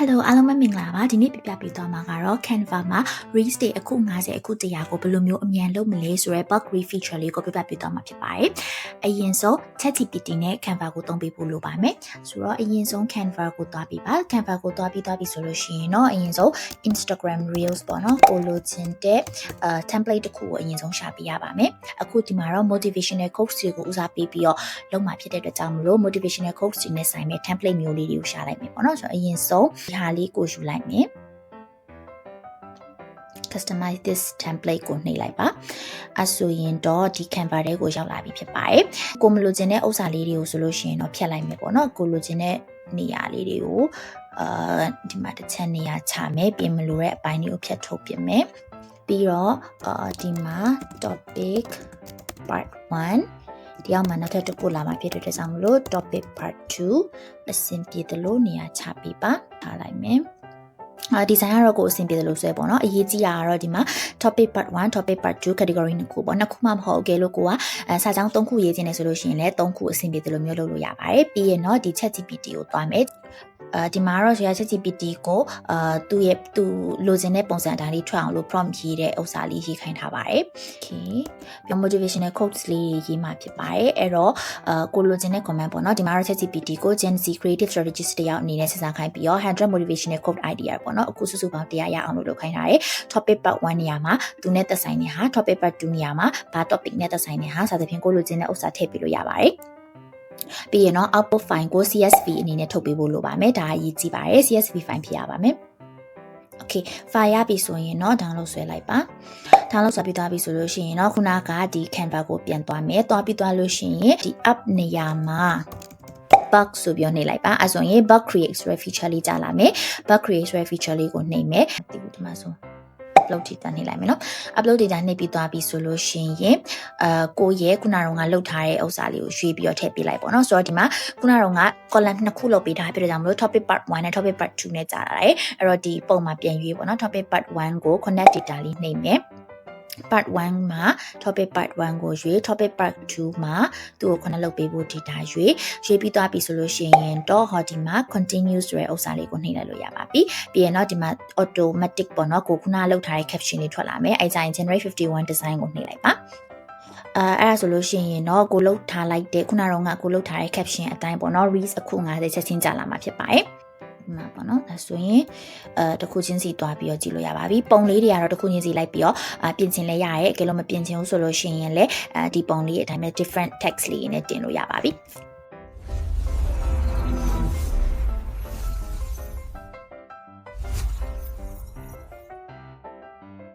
Hello အားလုံးပဲမင်္ဂလာပါဒီနေ့ပြပြပေးသွားမှာကတော့ Canva မှာ Reels တွေအခု90အခု100ကိုဘယ်လိုမျိုးအမြန်လုပ်မလဲဆိုရဲ bug re feature လေးကိုပြပြပေးသွားမှာဖြစ်ပါတယ်အရင်ဆုံး ChatGPT နဲ့ Canva ကိုသုံးပေးဖို့လိုပါမယ်ဆိုတော့အရင်ဆုံး Canva ကိုသွားပြီးပါ Canva ကိုသွားပြီးသွားပြီးဆိုလို့ရှိရင်တော့အရင်ဆုံး Instagram Reels ပေါ့နော်ကိုလိုချင်တဲ့အဲ template တစ်ခုကိုအရင်ဆုံးရှာပေးရပါမယ်အခုဒီမှာတော့ motivational quotes တွေကိုဦးစားပေးပြီးတော့လုပ်မှာဖြစ်တဲ့အတွက်ကြောင့်မလို့ motivational quotes တွေနဲ့ဆိုင်မဲ့ template မျိုးလေးတွေကိုရှာလိုက်မယ်ပေါ့နော်ဆိုတော့အရင်ဆုံးဒီဟာလေးကိုယူလိုက်မယ် customize this template ကိုနှိပ်လိုက်ပါအဲဆိုရင်တော့ဒီ Canva ထဲကိုရောက်လာပြီဖြစ်ပါတယ်ကိုမလိုချင်တဲ့ဥစ္စာလေးတွေကိုဆိုလို့ရှိရင်တော့ဖြတ်လိုက်မယ်ပေါ့နော်ကိုလိုချင်တဲ့နေရာလေးတွေကိုအာဒီမှာတစ်ချက်နေရာချမယ်ပြင်မလိုတဲ့အပိုင်းတွေကိုဖြတ်ထုတ်ပြင်မယ်ပြီးတော့အာဒီမှာ topic part 1 ဒီအောင်မှာနောက်ထပ်တစ်ခုလာမှာဖြစ်တဲ့အတွက်ကြောင့်မလို့ topic part 2အဆင်ပြေသလိုနေရာချပေးပါထားလိုက်မယ်အာဒီဇိုင်းကတော့ကိုအဆင်ပြေတယ်လို့ဆွဲပေါ့နော်အရေးကြီးတာကတော့ဒီမှာ topic part 1 topic part 2 category နှစ်ခုပေါ့နှစ်ခုမှမဟုတ်ခဲ့လို့ကိုကအဲစာကြောင်း၃ခုရေးခြင်းနေဆိုလို့ရှိရင်လည်း၃ခုအဆင်ပြေတယ်လို့မျိုးလုပ်လို့ရပါတယ်ပြီးရင်တော့ဒီ chat GPT ကိုသွားမယ် အဲဒီမှာတော့ဆရာ ChatGPT ကိုအာသူ့ရဲ့သူလိုချင်တဲ့ပုံစံအတိုင်းလေးထွက်အောင်လို့ prompt ရေးတဲ့ဥစ္စာလေးရေးခိုင်းထားပါတယ်။ Okay ပြီး motivational quotes လေးရေးမှာဖြစ်ပါတယ်။အဲ့တော့အာကိုလိုချင်တဲ့ comment ပေါ့နော်ဒီမှာတော့ ChatGPT ကို Gen Z creative strategist တယောက်အနေနဲ့စဉ်းစားခိုင်းပြီးတော့100 motivational quote idea ပေါ့နော်အခုစုစုပေါင်း100ရအောင်လို့လုပ်ခိုင်းထားတယ်။ topic part 1နေရာမှာသူနဲ့သက်ဆိုင်တဲ့ဟာ topic part 2နေရာမှာဘာ topic နဲ့သက်ဆိုင်တဲ့ဟာစသဖြင့်ကိုလိုချင်တဲ့ဥစ္စာထည့်ပေးလို့ရပါတယ်။ ပြီးရင်တော့ output file ကို CSV အနေနဲ့ထုတ်ပေးဖို့လိုပါမယ်ဒါအရေးကြီးပါတယ် CSV file ဖြစ်ရပါမယ် Okay file ရပြီဆိုရင်တော့ download ဆွဲလိုက်ပါ download ဆွဲပြီးသွားပြီဆိုလို့ရှိရင်တော့ခုနကဒီ Canva ကိုပြန်သွားမယ်သွားပြီးသွားလို့ရှိရင်ဒီ app နေရာမှာ bug ဆိုပြီးနှိပ်လိုက်ပါအဲဆိုရင် bug create ဆိုတဲ့ feature လေးကြာလာမယ် bug create ဆိုတဲ့ feature လေးကိုနှိပ်မယ်ဒီဒီမှာဆို upload data နှိပ်လိုက်မယ်နော် upload data နှိပ်ပြီးသွားပြီဆိုလို့ရှိရင်အာကိုရဲ့ခုနကတော့ငါလုတ်ထားတဲ့ဥစ္စာလေးကိုရွှေ့ပြီးတော့ထည့်ပေးလိုက်ပေါ့နော်ဆိုတော့ဒီမှာခုနကတော့ငါ column နှစ်ခုလုပ်ပေးထားပြတဲ့ကြောင့်မလို့ topic part 1နဲ့ topic part 2နဲ့ကြာလာတယ်အဲ့တော့ဒီပုံမှာပြန်ရွေးပေါ့နော် topic part 1ကို connect data လေးနှိပ်မယ် part 1မှာ topic part 1ကိုရွေး topic part 2မှာသူ့ကိုခုနလုပ်ပေးဖို့ data ရွေးရွေးပြီးသွားပြီဆိုလို့ရှိရင်တော့ဟောဒီမှာ continue ဆိုတဲ့ဥစ္စာလေးကိုနှိပ်လိုက်လို့ရပါပြီပြီးရင်တော့ဒီမှာ automatic ပေါ့နော်ကိုခုနလုပ်ထားတဲ့ caption လေးထွက်လာမယ်အဲကြရင် generate 51 design ကိုနှိပ်လိုက်ပါအဲအဲ့ဒါဆိုလို့ရှိရင်တော့ကိုလုတ်ထားလိုက်တဲ့ခုနကတော့ငါကိုလုတ်ထားတဲ့ caption အတိုင်းပေါ့နော် reels အခု90ချက်ချင်းကြာလာမှာဖြစ်ပါတယ် မှာပေါ့နော်အဲဆိုရင်အဲတစ်ခုချင်းစီတွားပြီးတော့ကြည့်လို့ရပါပြီပုံလေးတွေကတော့တစ်ခုချင်းစီလိုက်ပြီးတော့အပြင်ချင်လဲရရဲအကယ်လို့မပြင်ချင်ဘူးဆိုလို့ရှိရင်လည်းအဲဒီပုံလေးအတိုင်းပဲ different text လေးနဲ့တင်လို့ရပါပြီ